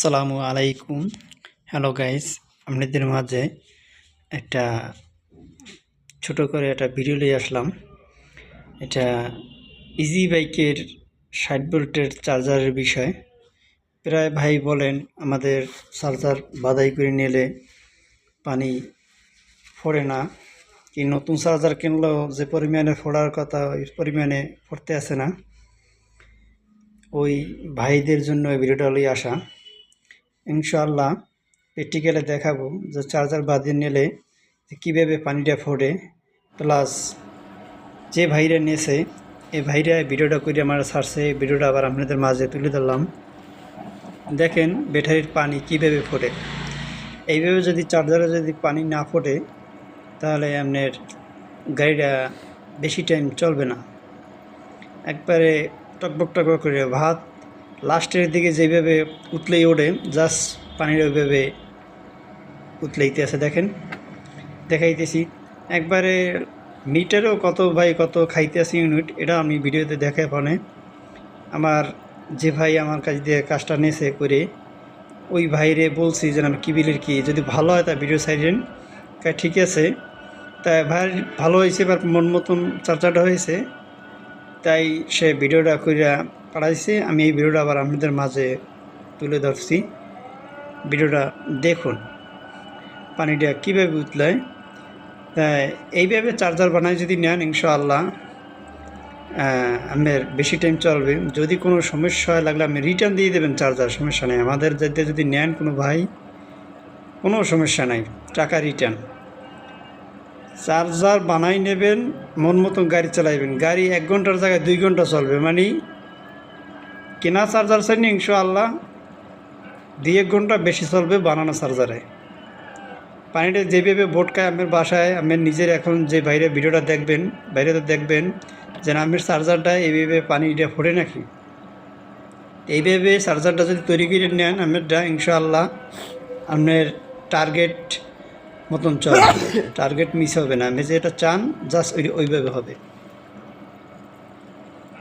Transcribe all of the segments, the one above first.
সালামু আলাইকুম। Hello guys আপনাদের মাঝে একটা ছোট করে একটা ভিডিও নিয়ে আসলাম। এটা ইজি বাইকের ষাট ভোল্টের চার্জারের বিষয়। প্রায় ভাই বলেন, আমাদের চার্জার বাদাই করে নিলে পানি ফোড়ে না। কি নতুন চার্জার কিনলেও যে পরিমাণে ফোড়ার কথা, ওই পরিমাণে ফোড়তে আসে না। ওই ভাইদের জন্য ভিডিওটা লিয়ে আসা। ইনশাআল্লাহ প্র্যাকটিক্যালে দেখাবো যে চার্জার বাদিয়ে নিলে কীভাবে পানিটা ফোটে। প্লাস যে ভাইরা নিয়েছে, এই ভাইরা ভিডিওটা করে আমার এই ভিডিওটা আবার আপনাদের মাঝে তুলে ধরলাম। দেখেন ব্যাটারির পানি কীভাবে ফোটে। এইভাবে যদি চার্জারে যদি পানি না ফোটে, তাহলে আপনার গাড়িটা বেশি টাইম চলবে না। একবারে টকবক টকবক করে ভাত লাস্টের দিকে যেভাবে উতলেই ওঠে জাস্ট পানির ওইভাবে উতলেইতে আছে, দেখেন। দেখাইতেছি। একবারে মিটারও কত ভাই কত খাইতে আছে ইউনিট এটা আমি ভিডিওতে দেখে পানে। আমার যে ভাই আমার কাছ দিয়ে কাজটা নিয়েছে করে, ওই ভাইরে বলছি যে, আমি কি বিলের কি? যদি ভালো হয় তা ভিডিও সাইডেন তা ঠিক আছে। তাই ভাই ভালো হয়েছে, এবার মন মতন চার্জারটা হয়েছে। তাই সে ভিডিওটা কইরা পাঠাইছে, আমি এই ভিডিওটা আবার আপনাদের মাঝে তুলে ধরছি। ভিডিওটা দেখুন। পানিটা কীভাবে উতলায়? তাই এইভাবে চার্জার বানায় যদি নেন, ইনশাআল্লাহ আপনার বেশি টাইম চলবে। যদি কোনো সমস্যা হয়, লাগলে আপনি রিটার্ন দিয়ে দেবেন চার্জার, সমস্যা নেই। আমাদের যাতে যদি নেন কোনো ভাই, কোনো সমস্যা নাই। টাকা রিটার্ন চার্জার বানাই নেবেন, মন মতন গাড়ি চালাইবেন। গাড়ি এক ঘণ্টার জায়গায় দুই ঘণ্টা চলবে। মানে কেনা চার্জার চাইনি, ইনশাআল্লাহ। দুই এক ঘণ্টা বেশি চলবে বানানো চার্জারে। পানিটা যেভাবে বোটকায় আমার বাসায়, আমার নিজের এখন যে বাইরে ভিডিওটা দেখবেন বাইরে তো দেখবেন যে আমার চার্জারটা এইভাবে পানিটা ফোটে নাকি। এইভাবে চার্জারটা যদি তৈরি করে নেন, আমারটা ইনশাআল্লাহ আপনার টার্গেট মতন চলবে। টার্গেট মিস হবে না। আমি যেটা চান, জাস্ট ওই ওইভাবে হবে।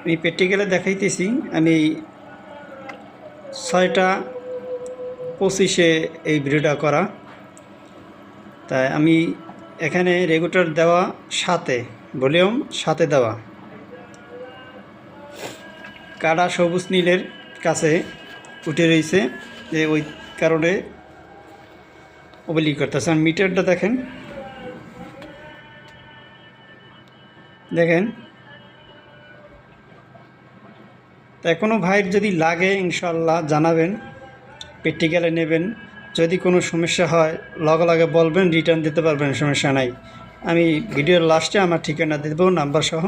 আমি প্র্যাকটিক্যালে দেখাইতেছি, আমি ছয়টা পঁচিশে এই ভিডিওটা করা। তাই আমি এখানে রেগুলেটর দেওয়া সাথে, ভলিউম সাথে দেওয়া। কাটা সবুজ নীলের কাছে উঠে রয়েছে, যে ওই কারণে ওবেলি করতেছে। আর মিটারটা দেখেন। দেখেন তাই কোনো ভাইয়ের যদি লাগে ইনশাল্লাহ জানাবেন প্র্যাকটিক্যালে নেবেন। যদি কোনো সমস্যা হয়, লগে লগে বলবেন, রিটার্ন দিতে পারবেন, সমস্যা নাই। আমি ভিডিওর লাস্টে আমার ঠিকানা দেবো নাম্বার সহ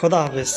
খোদা হাফেজ।